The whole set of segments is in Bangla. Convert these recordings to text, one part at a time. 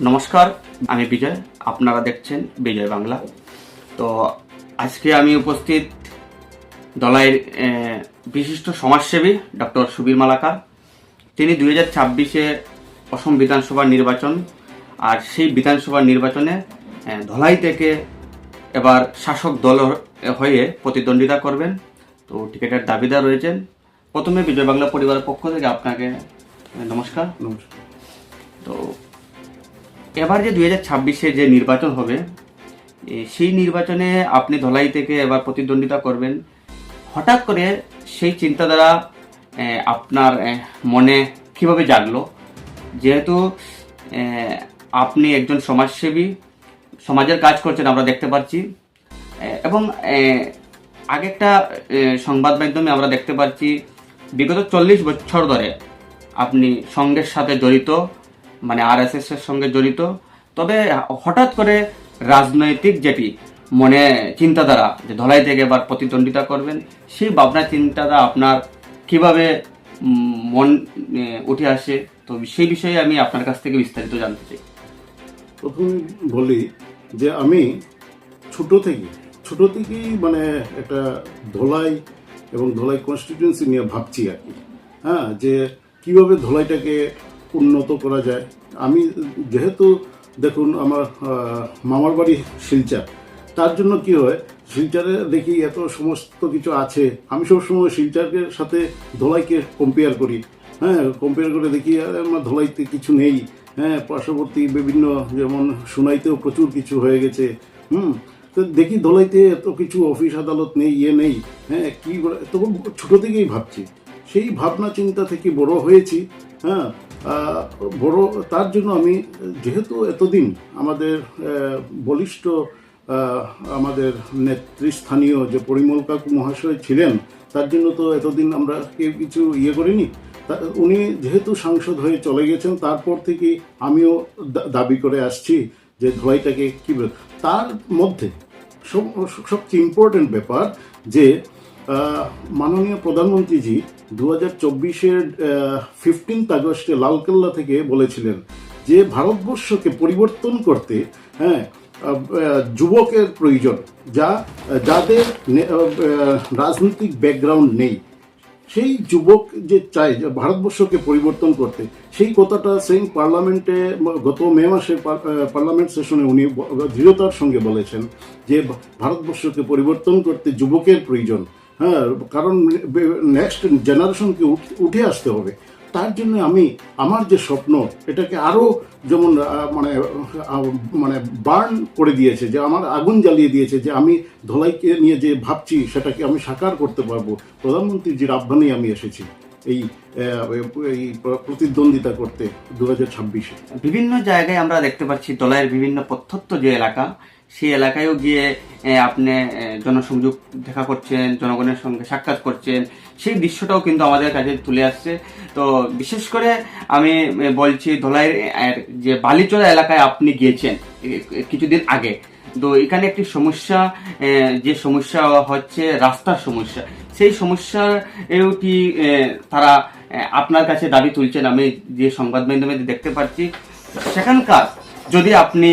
নমস্কার আমি বিজয়। আপনারা দেখছেন বিজয় বাংলা। তো আজকে আমি উপস্থিত দলাইয়ের বিশিষ্ট সমাজসেবী ডক্টর সুবীর মালাকার। তিনি দুই হাজার ছাব্বিশে অসম বিধানসভা নির্বাচন আর সেই বিধানসভা নির্বাচনে ধলাই থেকে এবার শাসক দল হয়ে প্রতিদ্বন্দ্বিতা করবেন। তো টিকিটের দাবিদার রয়েছেন। প্রথমে বিজয় বাংলা পরিবারের পক্ষ থেকে আপনাকে নমস্কার। নমস্কার। তো এবার যে দুই হাজার যে নির্বাচন হবে সেই নির্বাচনে আপনি ধলাই থেকে এবার প্রতিদ্বন্দ্বিতা করবেন। হঠাৎ করে সেই চিন্তাধারা আপনার মনে কীভাবে জাগলো? যেহেতু আপনি একজন সমাজসেবী, সমাজের কাজ করছেন আমরা দেখতে পাচ্ছি এবং আগে একটা সংবাদ মাধ্যমে আমরা দেখতে পাচ্ছি বিগত চল্লিশ বছর ধরে আপনি সঙ্গের সাথে জড়িত মানে আর এর সঙ্গে জড়িত। তবে হঠাৎ করে রাজনৈতিক যেটি মনে চিন্তাধারা, যে ধলাই থেকে এবার প্রতিদ্বন্দ্বিতা করবেন, সেই ভাবনা চিন্তাধারা আপনার কীভাবে মন উঠে আসে? তো সেই বিষয়ে আমি আপনার কাছ থেকে বিস্তারিত জানতে চাই। প্রথমে বলি যে আমি ছোট থেকে ছোট থেকেই মানে একটা ধলাই এবং ধলাই কনস্টিটিউয়েন্সি নিয়ে ভাবছি আর কি। হ্যাঁ যে কীভাবে ধলাইটাকে উন্নত করা যায়। আমি যেহেতু, দেখুন, আমার মামার বাড়ি শিলচার। তার জন্য কি হয়, শিলচারে দেখি এত সমস্ত কিছু আছে। আমি সবসময় শিলচরকে সাথে ধোলাইকে কম্পেয়ার করি। হ্যাঁ কম্পেয়ার করে দেখি আমার ধোলাইতে কিছু নেই। হ্যাঁ পার্শ্ববর্তী বিভিন্ন, যেমন সোনাইতেও প্রচুর কিছু হয়ে গেছে। হুম, তো দেখি ধোলাইতে এত কিছু অফিস আদালত নেই ইয়ে নেই। হ্যাঁ কী তখন ছোটো থেকেই ভাবছি। সেই ভাবনা চিন্তা থেকে বড় হয়েছি। হ্যাঁ বড়, তার জন্য আমি, যেহেতু এতদিন আমাদের বলিষ্ঠ আমাদের নেতৃস্থানীয় যে পরিমল কাকু মহাশয় ছিলেন, তার জন্য তো এতদিন আমরা কেউ কিছু ইয়ে করিনি। উনি যেহেতু সাংসদ হয়ে চলে গেছেন, তারপর থেকে আমিও দাবি করে আসছি যে ধোয়াইটাকে কী তার মধ্যে সব, সবচেয়ে ইম্পর্টেন্ট ব্যাপার যে মাননীয় প্রধানমন্ত্রীজি দু হাজার চব্বিশের ফিফটিন্থ আগস্টে লালকেল্লা থেকে বলেছিলেন যে ভারতবর্ষকে পরিবর্তন করতে হ্যাঁ যুবকের প্রয়োজন যা যাদের রাজনৈতিক ব্যাকগ্রাউন্ড নেই। সেই যুবক যে চায় ভারতবর্ষকে পরিবর্তন করতে সেই কথাটা সেই পার্লামেন্টে গত মে আহ, পার্লামেন্ট সেশনে উনি দৃঢ়তার সঙ্গে বলেছেন যে ভারতবর্ষকে পরিবর্তন করতে যুবকের প্রয়োজন। হ্যাঁ কারণ নেক্সট জেনারেশনকে উঠে আসতে হবে। তার জন্য আমি, আমার যে স্বপ্ন, এটাকে আরও যেমন মানে মানে বার্ন করে দিয়েছে, যে আমার আগুন জ্বালিয়ে দিয়েছে, যে আমি ধলাইকে নিয়ে যে ভাবছি, সেটাকে আমি সাকার করতে পারব। প্রধানমন্ত্রীজির আহ্বানেই আমি এসেছি এই এই প্রতিদ্বন্দ্বিতা করতে দু হাজার বিভিন্ন জায়গায় আমরা দেখতে পাচ্ছি, দলাইয়ের বিভিন্ন প্রত্যন্ত যে এলাকা সেই এলাকায়ও গিয়ে আপনি জনসংযোগ দেখা করছেন, জনগণের সঙ্গে সাক্ষাৎ করছেন। সেই দৃশ্যটাও কিন্তু আমাদের কাছে তুলে আসছে। তো বিশেষ করে আমি বলছি ধলাইয়ের যে বালিচড়া এলাকায় আপনি গিয়েছেন কিছুদিন আগে। তো এখানে একটি সমস্যা যে সমস্যা হচ্ছে রাস্তার সমস্যা। সেই সমস্যার এও কি তারা আপনার কাছে দাবি তুলছেন? আমি যে সংবাদ মাধ্যমে দেখতে পাচ্ছি, সেখানকার যদি আপনি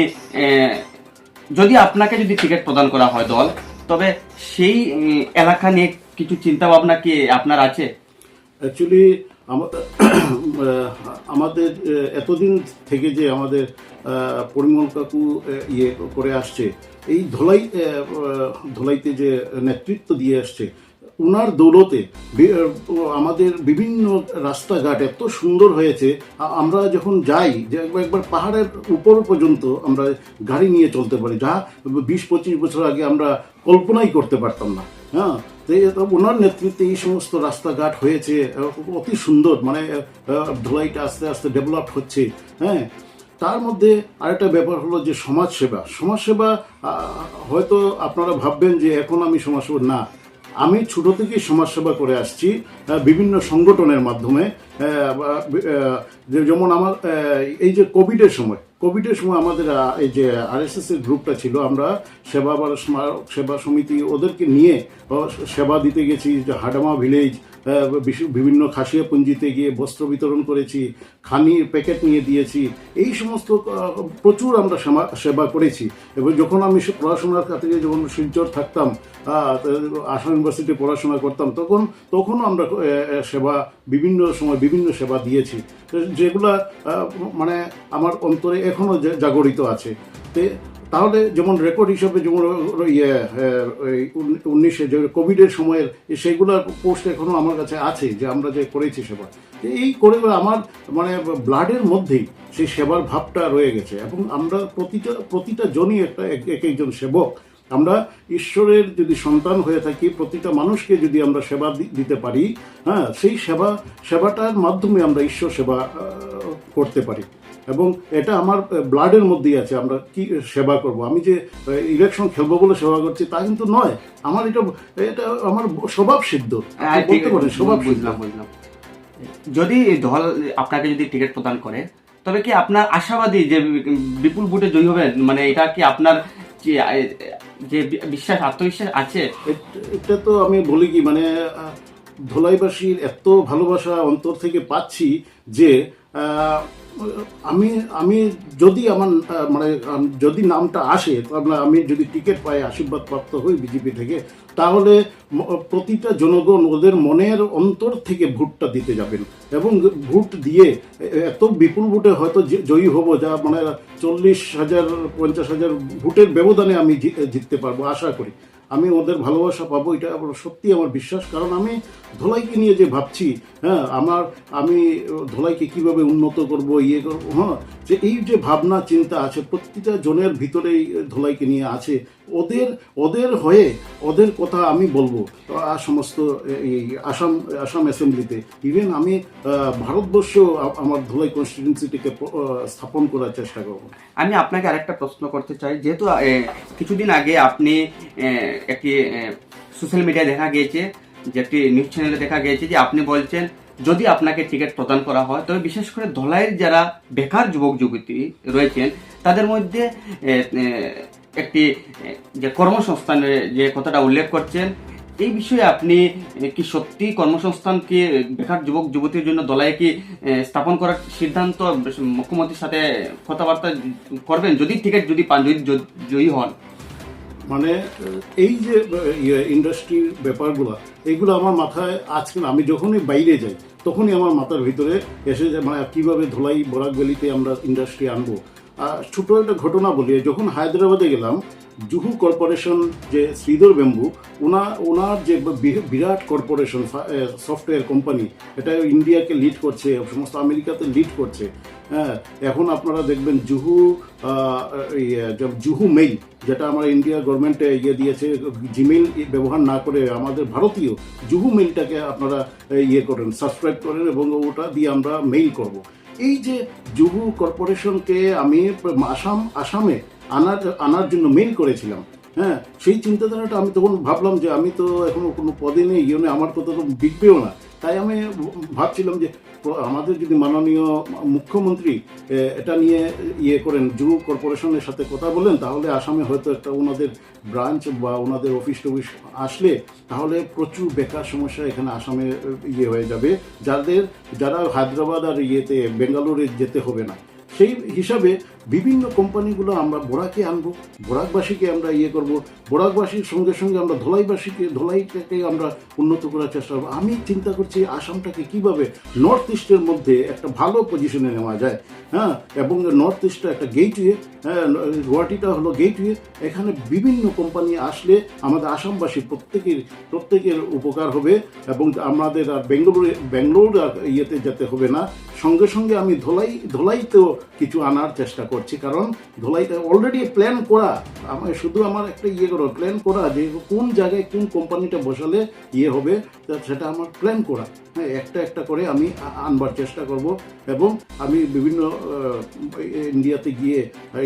যদি আপনাকে যদি টিকিট প্রদান করা হয় দল, তবে সেই এলাকা নিয়ে কিছু চিন্তা ভাবনা কি আপনার আছে? অ্যাকচুয়ালি আমাদের এতদিন থেকে যে আমাদের পরিমল কাকু ইয়ে করে আসছে, এই ধলাই ধলাইতে যে নেতৃত্ব দিয়ে আসছে উনার দৌলতে আমাদের বিভিন্ন রাস্তাঘাট এত সুন্দর হয়েছে। আমরা যখন যাই, যে একবার পাহাড়ের উপর পর্যন্ত আমরা গাড়ি নিয়ে চলতে পারি, যা বিশ, পঁচিশ বছর আগে আমরা কল্পনাই করতে পারতাম না। হ্যাঁ? তো ওনার নেতৃত্বে এই সমস্ত রাস্তাঘাট হয়েছে অতি সুন্দর মানে ধুলাইটা আস্তে আস্তে ডেভেলপ হচ্ছে হ্যাঁ? তার মধ্যে আরেকটা ব্যাপার হলো যে সমাজসেবা। সমাজসেবা হয়তো আপনারা ভাববেন যে এখন আমি সমাজসেবা না। আমি ছোট থেকেই সমাজসেবা করে আসছি বিভিন্ন সংগঠনের মাধ্যমে যেমন আমার এই যে কোভিডের সময় কোভিডের সময় আমাদের এই যে আরএসএস এর গ্রুপটা ছিল, আমরা সেবা বা স্মারক সেবা সমিতি ওদেরকে নিয়ে সেবা দিতে গেছি, যে হাডামা ভিলেজ বিভিন্ন খাসিয়া পুঞ্জিতে গিয়ে বস্ত্র বিতরণ করেছি, খানির প্যাকেট নিয়ে দিয়েছি। এই সমস্ত প্রচুর আমরা সেবা- সেবা করেছি। এবং যখন আমি পড়াশোনার খাতিরে যখন শিলচর থাকতাম আসাম ইউনিভার্সিটি পড়াশোনা করতাম, তখন তখনও আমরা সেবা বিভিন্ন সময় বিভিন্ন সেবা দিয়েছি। যেগুলা মানে আমার অন্তরে এখনও জাগরিত আছে। তে তাহলে যেমন রেকর্ড হিসেবে যেমন ইয়ে উনিশে যে কোভিডের সময়ের সেইগুলোর পোস্ট এখনও আমার কাছে আছে, যে আমরা যে করেছি সেবা এই করে আমার মানে ব্লাডের মধ্যেই সেই সেবার ভাবটা রয়ে গেছে। এবং আমরা প্রতিটা প্রতিটা জনই একটা এক এক একজন সেবক। আমরা ঈশ্বরের যদি সন্তান হয়ে থাকি, প্রতিটা মানুষকে যদি আমরা সেবা দিতে পারি হ্যাঁ সেই সেবা, সেবাটার মাধ্যমে আমরা ঈশ্বর সেবা করতে পারি। এবং এটা আমার ব্লাডের মধ্যেই আছে আমরা কি সেবা করব? আমি যে ইলেকশন খেলব বলে সেবা করছি তা কিন্তু নয়। আমার এটা এটা আমার স্বভাব সিদ্ধ। হ্যাঁ, বলতে পারেন স্বভাব বুঝলাম বুঝলাম। যদি দল আপনাকে যদি টিকিট প্রদান করে তবে কি আপনার আশাবাদী যে বিপুল ভোটে জয়ী হবেন মানে এটা কি আপনার যে বিশ্বাস আত্মবিশ্বাস আছে? এটা তো আমি বলি কি মানে ধলাইবাসীর এত ভালোবাসা অন্তর থেকে পাচ্ছি যে আমি আমি যদি আমার মানে যদি নামটা আসে তাহলে আমি যদি টিকিট পাই আশীর্বাদ প্রাপ্ত হই বিজেপি থেকে, তাহলে প্রতিটা জনগণ ওদের মনের অন্তর থেকে ভোটটা দিতে যাবেন। এবং ভোট দিয়ে এত বিপুল ভোটে হয়তো জয়ী হব, যা মানে চল্লিশ হাজার, পঞ্চাশ হাজার ভোটের ব্যবধানে আমি জিততে পারব, আশা করি। আমি ওদের ভালোবাসা পাবো এটা সত্যি আমার বিশ্বাস। কারণ আমি ধোলাইকে নিয়ে যে ভাবছি হ্যাঁ আমার আমি ধোলাইকে কীভাবে উন্নত করব ইয়ে করব হ্যাঁ যে এই যে ভাবনা চিন্তা আছে প্রতিটা জনের ভিতরেই ধোলাইকে নিয়ে আছে। ওদের ওদের হয়ে ওদের কথা আমি বলব। আহ, সমস্ত এই আসাম আসাম অ্যাসেম্বলিতে ইভেন আমি ভারতবর্ষ আমার ধোলাই কনস্টিটিউন্সিটিকে স্থাপন করার চেষ্টা করব। আমি আপনাকে আরেকটা প্রশ্ন করতে চাই। যেহেতু কিছুদিন আগে আপনি একটি সোশ্যাল মিডিয়ায় দেখা গিয়েছে, যে একটি নিউজ চ্যানেলে দেখা গিয়েছে যে আপনি বলছেন, যদি আপনাকে টিকিট প্রদান করা হয়, তবে বিশেষ করে ধলাইয়ের যারা বেকার যুবক যুবতী রয়েছেন, তাদের মধ্যে একটি যে কর্মসংস্থানের যে কথাটা উল্লেখ করছেন, এই বিষয়ে আপনি কি সত্যি কর্মসংস্থান কি বেকার যুবক যুবতীর জন্য দলায় কি স্থাপন করার সিদ্ধান্ত মুখ্যমন্ত্রীর সাথে কথাবার্তা করবেন? যদি টিকিট যদি পান, যদি জয়ী হন। মানে এই যে ইন্ডাস্ট্রির ব্যাপারগুলো, এগুলো আমার মাথায় আজকে আমি যখনই বাইরে যাই, তখনই আমার মাথার ভিতরে এসে যে মানে কীভাবে ধোলাই বরাক ভ্যালিতে আমরা ইন্ডাস্ট্রি আনব। আর ছোটো একটা ঘটনা বলি, যখন হায়দ্রাবাদে গেলাম জুহু কর্পোরেশন যে শ্রীধর বেম্বু, ওনা, ওনার যে বিরাট কর্পোরেশন সফটওয়্যার কোম্পানি, এটা ইন্ডিয়াকে লিড করছে, সমস্ত আমেরিকাতে লিড করছে। হ্যাঁ এখন আপনারা দেখবেন জুহু জুহু মেইল যেটা আমার ইন্ডিয়া গভর্নমেন্টে ইয়ে দিয়েছে জিমেইল ব্যবহার না করে আমাদের ভারতীয় জুহু মেইলটাকে আপনারা ইয়ে করেন সাবস্ক্রাইব করেন এবং ওটা দিয়ে আমরা মেইল করব। এই যে জুহু কর্পোরেশনকে আমি আসাম, আসামে আনার আনার জন্য মেইল করেছিলাম। হ্যাঁ সেই চিন্তাধারাটা আমি তখন ভাবলাম যে আমি তো এখনও কোনো পদে নেই ইয়ে আমার কথা তো বিকবেও না। তাই আমি ভাবছিলাম যে, আমাদের যদি মাননীয় মুখ্যমন্ত্রী এটা নিয়ে ইয়ে করেন জুহু কর্পোরেশনের সাথে কথা বলেন, তাহলে আসামে হয়তো একটা ওনাদের ব্রাঞ্চ বা ওনাদের অফিস টফিস আসলে তাহলে প্রচুর বেকার সমস্যা এখানে আসামে ইয়ে হয়ে যাবে। যাদের, যারা হায়দ্রাবাদ আর ইয়েতে, বেঙ্গালুরে যেতে হবে না। সেই হিসাবে বিভিন্ন কোম্পানিগুলো আমরা বোরাকে আনব, বোরাকবাসীকে আমরা ইয়ে করব, বোরাকবাসীর সঙ্গে সঙ্গে আমরা ধোলাইবাসীকে, ধোলাইটাকে আমরা উন্নত করার চেষ্টা করব। আমি চিন্তা করছি আসামটাকে কীভাবে নর্থ ইস্টের মধ্যে একটা ভালো পজিশনে নেওয়া যায় হ্যাঁ? এবং নর্থ ইস্টটা একটা গেটওয়ে হ্যাঁ? গুয়াহাটিটা হলো গেটওয়ে এখানে বিভিন্ন কোম্পানি আসলে আমাদের আসামবাসী প্রত্যেকের প্রত্যেকের উপকার হবে এবং আমাদের আর বেঙ্গালুরু আর ইয়েতে যেতে হবে না। সঙ্গে সঙ্গে আমি ধোলাই, ধোলাইতেও কিছু আনার চেষ্টা করছি, কারণ ধোলাইতে অলরেডি প্ল্যান করা আমার শুধু আমার একটা ইয়ে করো প্ল্যান করা যে কোন জায়গায় কোন কোম্পানিটা বসালে ইয়ে হবে সেটা আমার প্ল্যান করা। হ্যাঁ একটা একটা করে আমি আনবার চেষ্টা করব এবং আমি বিভিন্ন ইন্ডিয়াতে গিয়ে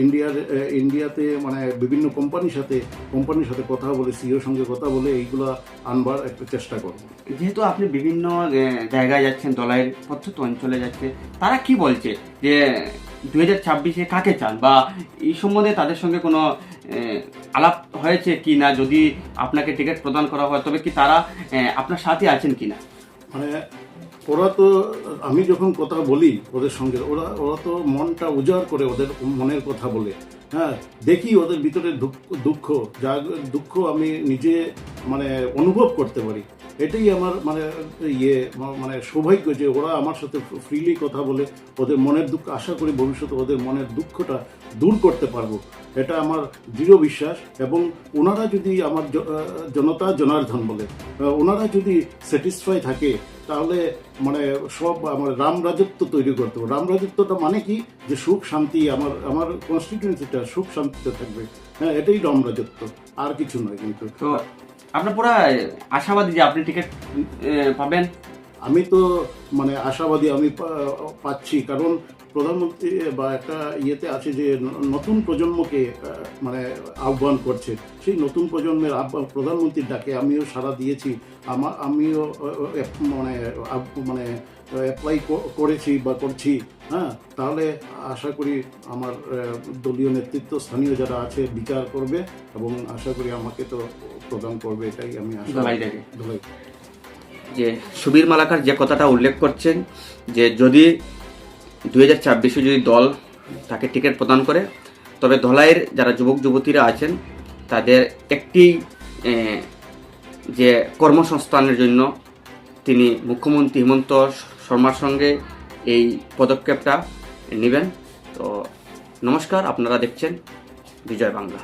ইন্ডিয়ার ইন্ডিয়াতে মানে বিভিন্ন কোম্পানির সাথে কোম্পানির সাথে কথা বলে সিওর সঙ্গে কথা বলে এইগুলো আনবার একটা চেষ্টা করব। যেহেতু আপনি বিভিন্ন জায়গায় যাচ্ছেন দলাইয়ের প্রত্যন্ত অঞ্চলে যাচ্ছে, তারা কি বলছে যে দুই হাজার ছাব্বিশে কাকে চান? বা এই সম্বন্ধে তাদের সঙ্গে কোনো আলাপ হয়েছে কি না? যদি আপনাকে টিকিট প্রদান করা হয়, তবে কি তারা আপনার সাথে আছেন কি না? মানে ওরা তো, আমি যখন কথা বলি ওদের সঙ্গে, ওরা ওরা তো মনটা উজাড় করে ওদের মনের কথা বলে। হ্যাঁ দেখি ওদের ভিতরে দুঃখ দুঃখ, যা দুঃখ আমি নিজে মানে অনুভব করতে পারি। এটাই আমার মানে ইয়ে মানে সৌভাগ্য যে ওরা আমার সাথে ফ্রিলি কথা বলে ওদের মনের দুঃখ, আশা করি ভবিষ্যতে ওদের মনের দুঃখটা দূর করতে পারব। এটা আমার দৃঢ় বিশ্বাস এবং ওনারা যদি আমার জনতা জনার্ধন বলে ওনারা যদি স্যাটিসফাই থাকে, তাহলে মানে সব আমার রাম রাজত্ব তৈরি করতে হবে রাম রাজত্বটা মানে কি? যে সুখ, শান্তি আমার আমার কনস্টিটিউয়েন্সিটা সুখ, শান্তিতে থাকবে। হ্যাঁ এটাই রাম রাজত্ব, আর কিছু নয় কিন্তু। আপনার পুরো আশাবাদী যে আপনি টিকিট পাবেন? আমি তো মানে আশাবাদী আমি পাচ্ছি কারণ প্রধানমন্ত্রী বা একটা ইয়েতে আছে যে নতুন প্রজন্মকে মানে আহ্বান করছে। সেই নতুন প্রজন্মের আহ্বান প্রধানমন্ত্রীর ডাকে আমিও সাড়া দিয়েছি। আমার আমিও মানে মানে অ্যাপ্লাই করেছি বা করছি হ্যাঁ? তাহলে আশা করি আমার দলীয় নেতৃত্ব স্থানীয় যারা আছে বিচার করবে এবং আশা করি আমাকে তো প্রদান করবে এটাই আমি আশা যে সুবীর মালাকার যে কথাটা উল্লেখ করছেন যে যদি দুই হাজার ছাব্বিশে যদি দল তাকে টিকিট প্রদান করে, তবে ধলাইয়ের যারা যুবক যুবতীরা আছেন, তাদের একটি যে কর্মসংস্থানের জন্য তিনি মুখ্যমন্ত্রী হিমন্ত শর্মার সঙ্গে এই পদক্ষেপটা নেবেন। তো নমস্কার, আপনারা দেখছেন বিজয় বাংলা।